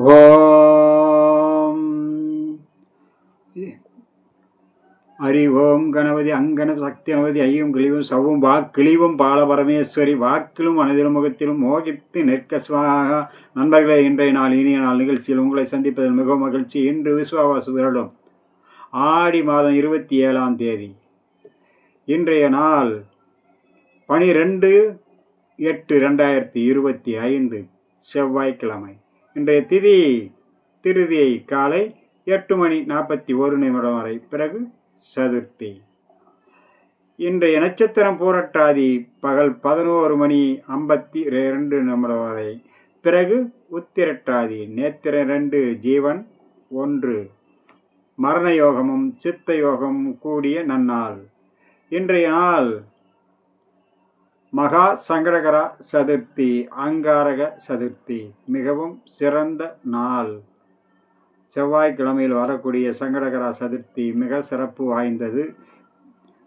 ஓம். ஹரி ஓம் கணபதி அங்கணம் சக்தி கணபதி ஐயும் கிளிவும் சவும் வாக்கிழிவும் பால பரமேஸ்வரி வாக்கிலும் மனதிலும் முகத்திலும் மோகித்து நிற்க சுவாக நண்பர்களே இன்றைய நாள் இனிய நாள் நிகழ்ச்சியில் உங்களை சந்திப்பதில் மிகவும் மகிழ்ச்சி. இன்று விஸ்வாவாசு விரலும். ஆடி மாதம் இருபத்தி ஏழாம் தேதி. இன்றைய நாள் பனிரெண்டு எட்டு ரெண்டாயிரத்தி இருபத்தி ஐந்து செவ்வாய்க்கிழமை. இன்றைய திதி திருதியை காலை எட்டு மணி நாற்பத்தி ஒரு நிமிடம் வரை. பிறகு சதுர்த்தி. இன்றைய நட்சத்திரம் பூரட்டாதி பகல் பதினோரு மணி ஐம்பத்தி ரெண்டு நிமிடம் வரை. பிறகு உத்திரட்டாதி நேத்திர ரெண்டு ஜீவன் ஒன்று. மரண யோகமும் சித்த யோகமும் கூடிய நன்னாள். இன்றைய நாள் மகா சங்கடகரா சதுர்த்தி அங்காரக சதுர்த்தி மிகவும் சிறந்த நாள். செவ்வாய்க்கிழமையில் வரக்கூடிய சங்கடகரா சதுர்த்தி மிக சிறப்பு வாய்ந்தது.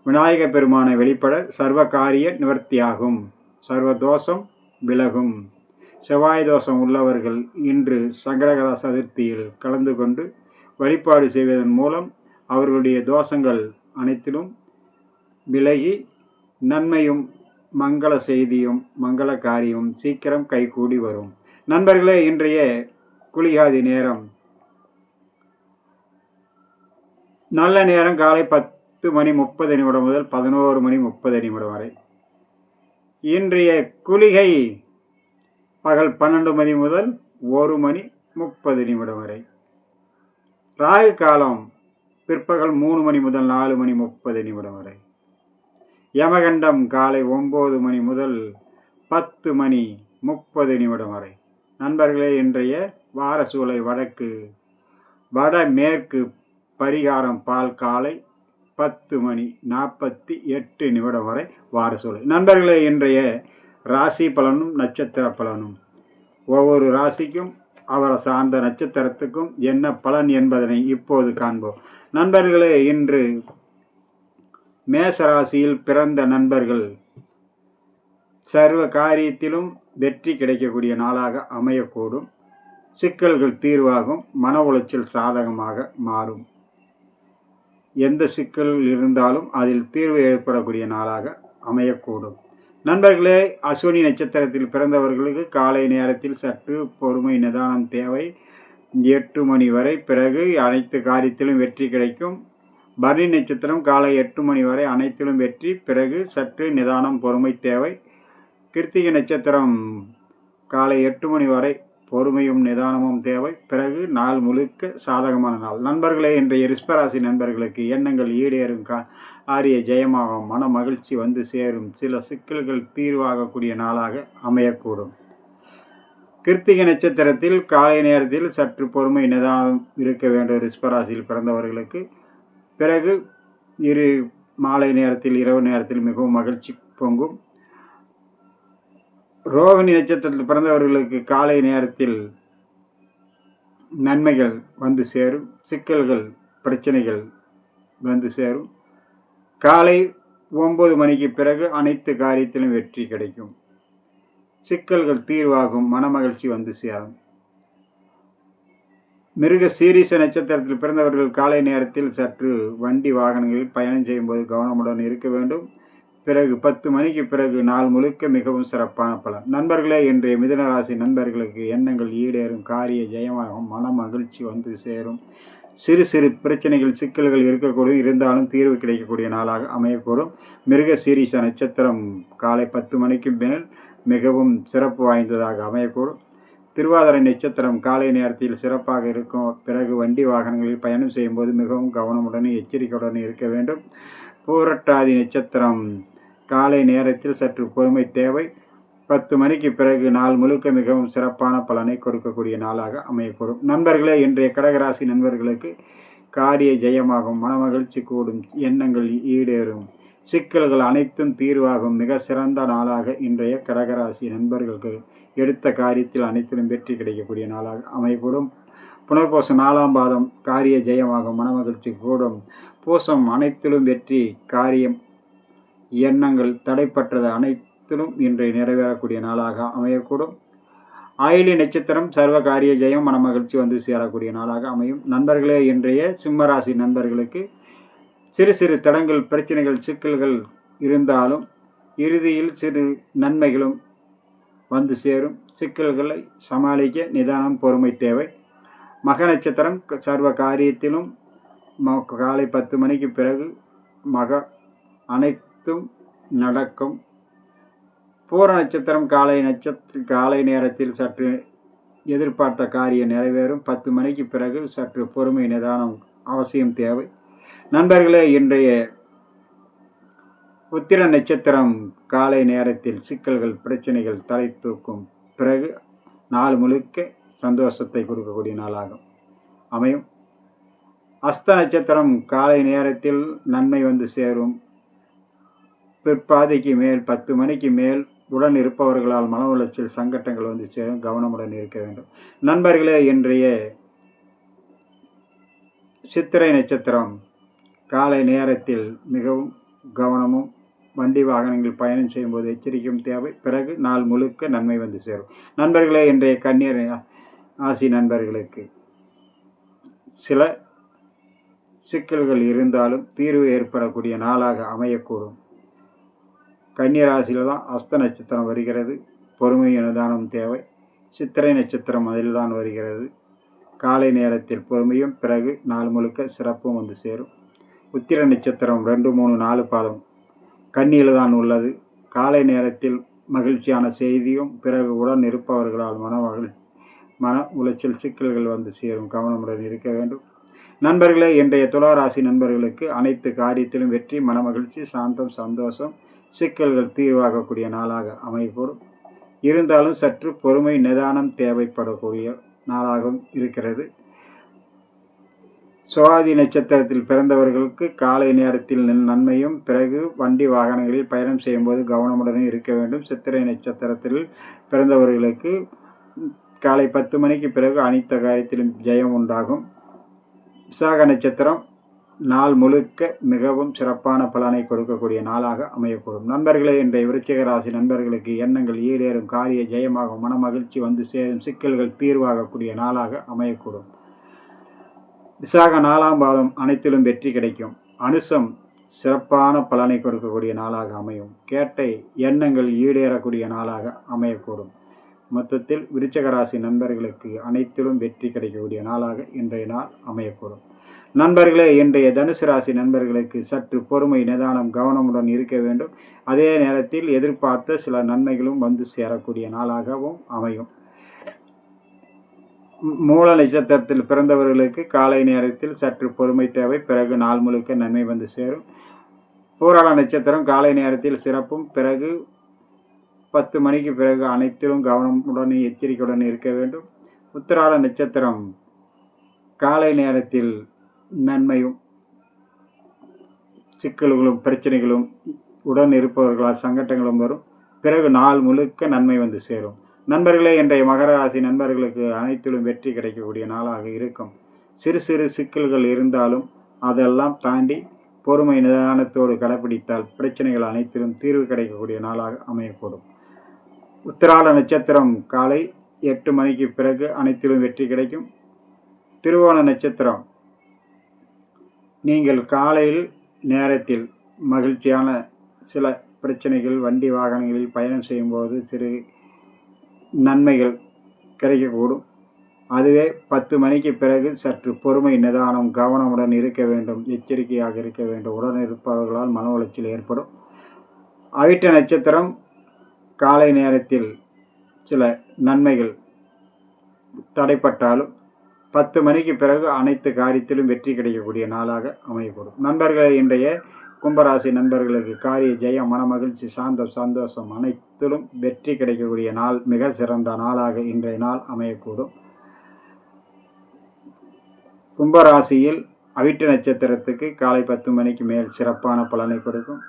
விநாயக பெருமானை வெளிப்பட சர்வ காரிய நிவர்த்தியாகும். சர்வ தோஷம் விலகும். செவ்வாய் தோஷம் உள்ளவர்கள் இன்று சங்கடகரா சதுர்த்தியில் கலந்து கொண்டு வழிபாடு செய்வதன் மூலம் அவர்களுடைய தோஷங்கள் அனைத்திலும் விலகி நன்மையும் மங்கள செய்தியும் மங்கள காரியமும் சீக்கிரம் கைகூடி வரும். நண்பர்களே இன்றைய குளிகாதி நேரம். நல்ல நேரம் காலை பத்து மணி முப்பது நிமிடம் முதல் பதினோரு மணி முப்பது நிமிடம் வரை. இன்றைய குளிகை பகல் பன்னெண்டு மணி முதல் ஒரு மணி முப்பது நிமிடம் வரை. ராகு காலம் பிற்பகல் மூணு மணி முதல் நாலு மணி முப்பது நிமிடம் வரை. யமகண்டம் காலை ஒம்பது மணி முதல் பத்து மணி முப்பது நிமிடம் வரை. நண்பர்களே இன்றைய வாரசூலை வடக்கு வடமேற்கு பரிகாரம் பால் காலை பத்து மணி நாற்பத்தி எட்டு நிமிடம் வரை வாரசூலை நண்பர்களே இன்றைய ராசி பலனும் நட்சத்திர பலனும். ஒவ்வொரு ராசிக்கும் அவரை சார்ந்த நட்சத்திரத்துக்கும் என்ன பலன் என்பதனை இப்போது காண்போம். நண்பர்களே இன்று மேசராசியில் பிறந்த நண்பர்கள். சர்வ காரியத்திலும் வெற்றி கிடைக்கக்கூடிய நாளாக அமையக்கூடும். சிக்கல்கள் தீர்வாகும். மன உளைச்சல் சாதகமாக மாறும். எந்த சிக்கல் இருந்தாலும் அதில் தீர்வு ஏற்படக்கூடிய நாளாக அமையக்கூடும். நண்பர்களே அஸ்வினி நட்சத்திரத்தில் பிறந்தவர்களுக்கு காலை நேரத்தில் சற்று பொறுமை நிதானம் தேவை. எட்டு மணி வரை பிறகு அனைத்து காரியத்திலும் வெற்றி கிடைக்கும். பரணி நட்சத்திரம் காலை எட்டு மணி வரை அனைத்திலும் வெற்றி பிறகு சற்று நிதானம் பொறுமை தேவை. கிருத்திகை நட்சத்திரம் காலை எட்டு மணி வரை பொறுமையும் நிதானமும் தேவை. பிறகு நாள் முழுக்க சாதகமான நாள். நண்பர்களே இன்றைய ரிஸ்பராசி நண்பர்களுக்கு எண்ணங்கள் ஈடேறும். கா ஆரிய ஜெயமாகும் மன மகிழ்ச்சி வந்து சேரும். சில சிக்கல்கள் தீர்வாகக்கூடிய நாளாக அமையக்கூடும். கிருத்திகை நட்சத்திரத்தில் காலை நேரத்தில் சற்று பொறுமை நிதானம் இருக்க வேண்டும் ரிஸ்பராசியில் பிறந்தவர்களுக்கு. பிறகு இரு மாலை நேரத்தில் இரவு நேரத்தில் மிகவும் மகிழ்ச்சி பொங்கும். ரோகிணி நட்சத்திரத்தில் பிறந்தவர்களுக்கு காலை நேரத்தில் நன்மைகள் வந்து சேரும் சிக்கல்கள் பிரச்சனைகள் வந்து சேரும். காலை ஒம்பது மணிக்கு பிறகு அனைத்து காரியத்திலும் வெற்றி கிடைக்கும். சிக்கல்கள் தீர்வாகும் மனமகிழ்ச்சி வந்து சேரும். மிருக சீரிச நட்சத்திரத்தில் பிறந்தவர்கள் காலை நேரத்தில் சற்று வண்டி வாகனங்களில் பயணம் செய்யும்போது கவனமுடன் இருக்க வேண்டும். பிறகு பத்து மணிக்கு பிறகு நாள் முழுக்க மிகவும் சிறப்பான பலன். நண்பர்களே இன்றைய மிதனராசி நண்பர்களுக்கு எண்ணங்கள் ஈடேறும். காரிய ஜெயமாகும். மன மகிழ்ச்சி வந்து சேரும். சிறு சிறு பிரச்சனைகள் சிக்கல்கள் இருக்கக்கூடும். இருந்தாலும் தீர்வு கிடைக்கக்கூடிய நாளாக அமையக்கூடும். மிருக சீரிச நட்சத்திரம் காலை பத்து மணிக்கு மேல் மிகவும் சிறப்பு வாய்ந்ததாக அமையக்கூடும். திருவாதிரை நட்சத்திரம் காலை நேரத்தில் சிறப்பாக இருக்கும். பிறகு வண்டி வாகனங்களில் பயணம் செய்யும்போது மிகவும் கவனமுடன் எச்சரிக்கையுடன் இருக்க வேண்டும். பூரட்டாதி நட்சத்திரம் காலை நேரத்தில் சற்று பொறுமை தேவை. பத்து மணிக்கு பிறகு நாள் முழுக்க மிகவும் சிறப்பான பலனை கொடுக்கக்கூடிய நாளாக அமையக்கூடும். நண்பர்களே இன்றைய கடகராசி நண்பர்களுக்கு காரிய ஜெயமாகும். மனமகிழ்ச்சி கூடும். எண்ணங்கள் ஈடேறும். சிக்கல்கள் அனைத்தும் தீர்வாகும். மிக சிறந்த நாளாக இன்றைய கடகராசி நண்பர்களுக்கு எடுத்த காரியத்தில் அனைத்திலும் வெற்றி கிடைக்கக்கூடிய நாளாக அமையக்கூடும். புனர்பூசம் நாலாம் பாதம் காரிய ஜெயமாகும். மனமகிழ்ச்சி கூடும். பூசம் அனைத்திலும் வெற்றி காரியம் எண்ணங்கள் தடைப்பட்டது அனைத்திலும் இன்றைய நிறைவேறக்கூடிய நாளாக அமையக்கூடும். ஆயிலி நட்சத்திரம் சர்வ காரிய ஜெயம் மனமகிழ்ச்சி வந்து சேரக்கூடிய நாளாக அமையும். நண்பர்களே இன்றைய சிம்மராசி நண்பர்களுக்கு சிறு சிறு தடங்கள் பிரச்சனைகள் சிக்கல்கள் இருந்தாலும் இறுதியில் சிறு நன்மைகளும் வந்து சேரும். சிக்கல்களை சமாளிக்க நிதானம் பொறுமை தேவை. மக நட்சத்திரம் சர்வ காரியத்திலும் ம- காலை பத்து மணிக்கு பிறகு மக அனைத்தும் நடக்கும். பூர நட்சத்திரம் காலை நட்சத்திர காலை நேரத்தில் சற்று எதிர்பார்த்த காரியம் நிறைவேறும். பத்து மணிக்கு பிறகு சற்று பொறுமை நிதானம் அவசியம் தேவை. நண்பர்களே இன்றைய உத்திர நட்சத்திரம் காலை நேரத்தில் சிக்கல்கள் பிரச்சனைகள் தலை தூக்கும் பிறகு நாள் முழுக்க சந்தோஷத்தை கொடுக்கக்கூடிய நாளாகும். அமையும். அஸ்த நட்சத்திரம் காலை நேரத்தில் நன்மை வந்து சேரும். பிற்பாதைக்கு மேல் பத்து மணிக்கு மேல் உடன் இருப்பவர்களால் மன உளைச்சல் சங்கட்டங்கள் வந்து சேரும். கவனமுடன் இருக்க வேண்டும். நண்பர்களே இன்றைய சித்திரை நட்சத்திரம் காலை நேரத்தில் மிகவும் கவனமும் வண்டி வாகனங்கள் பயணம் செய்யும்போது எச்சரிக்கையும் தேவை. பிறகு நாள் முழுக்க நன்மை வந்து சேரும். நண்பர்களே இன்றைய கண்ணீர் ஆசி நண்பர்களுக்கு சில சிக்கல்கள் இருந்தாலும் தீர்வு ஏற்படக்கூடிய நாளாக அமையக்கூடும். கன்னியராசியில் தான் அஸ்த நட்சத்திரம் வருகிறது. பொறுமை நிதானம் தேவை. சித்திரை நட்சத்திரம் அதில் தான் வருகிறது. காலை நேரத்தில் பொறுமையும் பிறகு நாள் முழுக்க சிறப்பும் வந்து சேரும். உத்திர நட்சத்திரம் ரெண்டு மூணு நாலு பாதம். கண்ணியில் தான் உள்ளது. காலை நேரத்தில் மகிழ்ச்சியான செய்தியும் பிறகு உடன் இருப்பவர்களால் மன மகிழ் மன உளைச்சல் சிக்கல்கள் வந்து சேரும். கவனமுடன் இருக்க வேண்டும். நண்பர்களே இன்றைய துளாராசி நண்பர்களுக்கு அனைத்து காரியத்திலும் வெற்றி மனமகிழ்ச்சி சாந்தம் சந்தோஷம் சிக்கல்கள் தீர்வாகக்கூடிய நாளாக அமைப்படும் இருந்தாலும் சற்று பொறுமை நிதானம் தேவைப்படக்கூடிய நாளாகவும் இருக்கிறது. சுவாதி நட்சத்திரத்தில் பிறந்தவர்களுக்கு காலை நேரத்தில் நன்- நன்மையும் பிறகு வண்டி வாகனங்களில் பயணம் செய்யும்போது கவனமுடனும் இருக்க வேண்டும். சித்திரை நட்சத்திரத்தில் பிறந்தவர்களுக்கு காலை பத்து மணிக்கு பிறகு அனைத்து காரியத்திலும் ஜெயம் உண்டாகும். விசாக நட்சத்திரம் நாள் முழுக்க மிகவும் சிறப்பான பலனை கொடுக்கக்கூடிய நாளாக அமையக்கூடும். நண்பர்களே இன்றைய விருச்சிக ராசி நண்பர்களுக்கு எண்ணங்கள் ஈடேறும். காரிய ஜெயமாகும் மனமகிழ்ச்சி வந்து சேரும். சிக்கல்கள் தீர்வாகக்கூடிய நாளாக அமையக்கூடும். விசாக நாலாம் பாதம் அனைத்திலும் வெற்றி கிடைக்கும். அனுசம் சிறப்பான பலனை கொடுக்கக்கூடிய நாளாக அமையும். கேட்டை எண்ணங்கள் ஈடேறக்கூடிய நாளாக அமையக்கூடும். மொத்தத்தில் விருச்சக ராசி நண்பர்களுக்கு அனைத்திலும் வெற்றி கிடைக்கக்கூடிய நாளாக இன்றைய நாள் அமையக்கூடும். நண்பர்களே இன்றைய தனுசு ராசி நண்பர்களுக்கு சற்று பொறுமை நிதானம் கவனமுடன் இருக்க வேண்டும். அதே நேரத்தில் எதிர்பார்த்த சில நன்மைகளும் வந்து சேரக்கூடிய நாளாகவும் அமையும். மூல நட்சத்திரத்தில் பிறந்தவர்களுக்கு காலை நேரத்தில் சற்று பொறுமை தேவை. பிறகு நாள் முழுக்க நன்மை வந்து சேரும். போராள நட்சத்திரம் காலை நேரத்தில் சிறப்பும் பிறகு பத்து மணிக்கு பிறகு அனைத்திலும் கவனமுடன் எச்சரிக்கையுடன் இருக்க வேண்டும். உத்திராட நட்சத்திரம் காலை நேரத்தில் நன்மையும் சிக்கல்களும் பிரச்சனைகளும் உடன் இருப்பவர்களால் சங்கட்டங்களும் வரும். பிறகு நாள் முழுக்க நன்மை வந்து சேரும். நண்பர்களே இன்றைய மகர ராசி நண்பர்களுக்கு அனைத்திலும் வெற்றி கிடைக்கக்கூடிய நாளாக இருக்கும். சிறு சிறு சிக்கல்கள் இருந்தாலும் அதெல்லாம் தாண்டி பொறுமை நிதானத்தோடு கடைப்பிடித்தால் பிரச்சனைகள் அனைத்திலும் தீர்வு கிடைக்கக்கூடிய நாளாக அமையக்கூடும். உத்திராட நட்சத்திரம் காலை எட்டு மணிக்கு பிறகு அனைத்திலும் வெற்றி கிடைக்கும். திருவோண நட்சத்திரம் நீங்கள் காலையில் நேரத்தில் மகிழ்ச்சியான சில பிரச்சனைகள் வண்டி வாகனங்களில் பயணம் செய்யும்போது சிறு நன்மைகள் கிடைக்கக்கூடும். அதுவே பத்து மணிக்கு பிறகு சற்று பொறுமை நிதானம் கவனமுடன் இருக்க வேண்டும். எச்சரிக்கையாக இருக்க வேண்டும். உடன் இருப்பவர்களால் மன உளைச்சல் ஏற்படும். அவிட்ட நட்சத்திரம் காலை நேரத்தில் சில நன்மைகள் தடைப்பட்டாலும் பத்து மணிக்கு பிறகு அனைத்து காரியத்திலும் வெற்றி கிடைக்கக்கூடிய நாளாக அமையக்கூடும். நண்பர்களே இன்றைய கும்பராசி நண்பர்களுக்கு காரிய ஜெயம் மனமகிழ்ச்சி சாந்தம் சந்தோஷம் அனைத்திலும் வெற்றி கிடைக்கக்கூடிய நாள் மிக சிறந்த நாளாக இன்றைய நாள் அமையக்கூடும். கும்பராசியில் அவிட்டு நட்சத்திரத்துக்கு காலை பத்து மணிக்கு மேல் சிறப்பான பலனை கொடுக்கும்.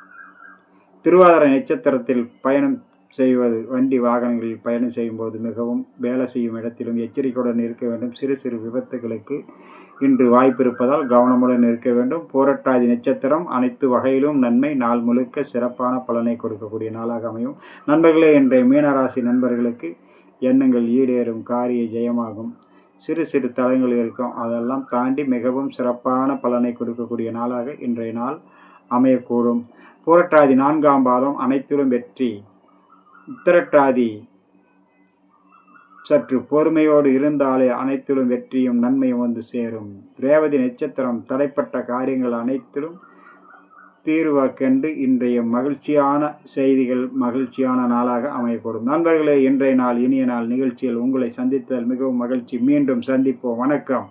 திருவாதிரை நட்சத்திரத்தில் பயணம் செய்வது. வண்டி வாகனங்களில் பயணம் செய்யும்போது மிகவும் வேலை செய்யும் இடத்திலும் எச்சரிக்கையுடன் இருக்க வேண்டும். சிறு சிறு விபத்துகளுக்கு இன்று வாய்ப்பு இருப்பதால் கவனமுடன் இருக்க வேண்டும். போரட்டாதி நட்சத்திரம் அனைத்து வகையிலும் நன்மை நாள் முழுக்க சிறப்பான பலனை கொடுக்கக்கூடிய நாளாக அமையும். நண்பர்களே இன்றைய மீனராசி நண்பர்களுக்கு எண்ணங்கள் ஈடேறும் காரிய ஜெயமாகும். சிறு சிறு தளங்கள் இருக்கும். அதெல்லாம் தாண்டி மிகவும் சிறப்பான பலனை கொடுக்கக்கூடிய நாளாக இன்றைய நாள் அமையக்கூடும். புரட்டாதி நான்காம் பாதம் அனைத்திலும் வெற்றி. உத்திரட்டாதி. சற்று பொறுமையோடு இருந்தாலே அனைத்திலும் வெற்றியும் நன்மையும் வந்து சேரும். ரேவதி நட்சத்திரம் தடைப்பட்ட காரியங்கள் அனைத்திலும் தீர்வா கண்டு இன்றைய மகிழ்ச்சியான செய்திகள் மகிழ்ச்சியான நாளாக அமையக்கூடும். நண்பர்களே இன்றைய நாள் இனிய நாள் நிகழ்ச்சியில் உங்களை சந்தித்தல் மிகவும் மகிழ்ச்சி. மீண்டும் சந்திப்போம். வணக்கம்.